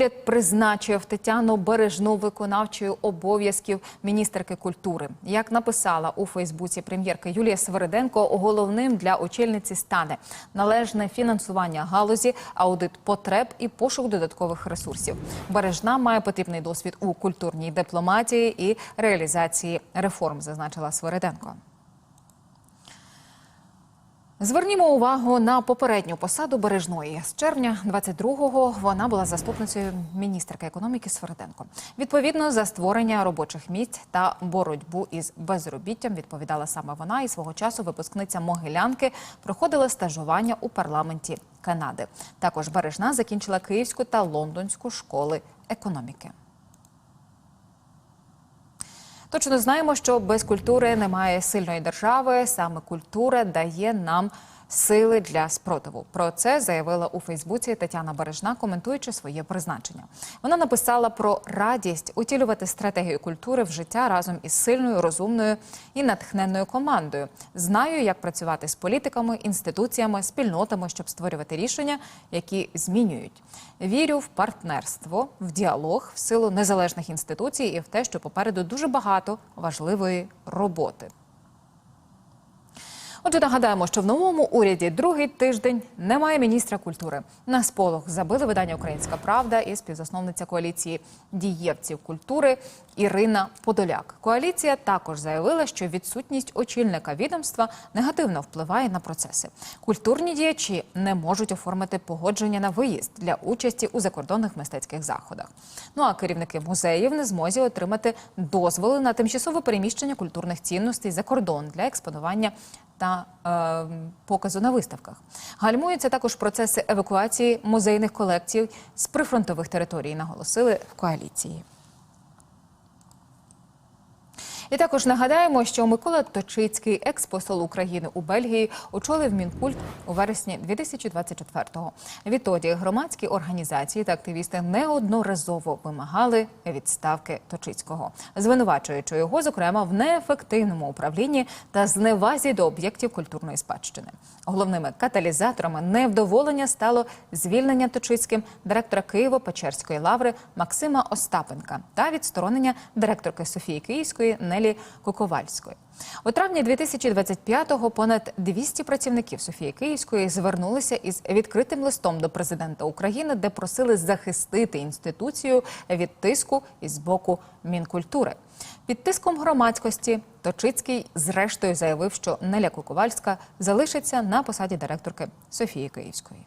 Уряд призначив Тетяну Бережну виконавчою обов'язків міністерки культури. Як написала у Фейсбуці прем'єрка Юлія Свериденко, головним для очільниці стане належне фінансування галузі, аудит потреб і пошук додаткових ресурсів. Бережна має потрібний досвід у культурній дипломатії і реалізації реформ, зазначила Свериденко. Звернімо увагу на попередню посаду Бережної. З червня 22-го вона була заступницею міністерки економіки Свериденко. Відповідно за створення робочих місць та боротьбу із безробіттям відповідала саме вона і свого часу випускниця Могилянки проходила стажування у парламенті Канади. Також Бережна закінчила Київську та Лондонську школи економіки. Точно знаємо, що без культури немає сильної держави. Саме культура дає нам сили для спротиву. Про це заявила у Фейсбуці Тетяна Бережна, коментуючи своє призначення. Вона написала про радість утілювати стратегію культури в життя разом із сильною, розумною і натхненною командою. Знаю, як працювати з політиками, інституціями, спільнотами, щоб створювати рішення, які змінюють. Вірю в партнерство, в діалог, в силу незалежних інституцій і в те, що попереду дуже багато важливої роботи. Отже, нагадаємо, що в новому уряді другий тиждень немає міністра культури. На сполох забили видання Українська Правда і співзасновниця коаліції дієвців культури Ірина Подоляк. Коаліція також заявила, що відсутність очільника відомства негативно впливає на процеси. Культурні діячі не можуть оформити погодження на виїзд для участі у закордонних мистецьких заходах. Ну а керівники музеїв не змозі отримати дозволи на тимчасове переміщення культурних цінностей за кордон для експонування та е, показу на виставках. Гальмуються також процеси евакуації музейних колекцій з прифронтових територій, наголосили в коаліції. І також нагадаємо, що Микола Точицький, експосол України у Бельгії, очолив Мінкульт у вересні 2024-го. Відтоді громадські організації та активісти неодноразово вимагали відставки Точицького, звинувачуючи його, зокрема, в неефективному управлінні та зневазі до об'єктів культурної спадщини. Головними каталізаторами невдоволення стало звільнення Точицьким директора Києво-Печерської лаври Максима Остапенка та відсторонення директорки Софії Київської Нелі Куковальської. У травні 2025-го понад 200 працівників Софії Київської звернулися із відкритим листом до президента України, де просили захистити інституцію від тиску із боку Мінкультури. Під тиском громадськості Точицький зрештою заявив, що Неля Куковальська залишиться на посаді директорки Софії Київської.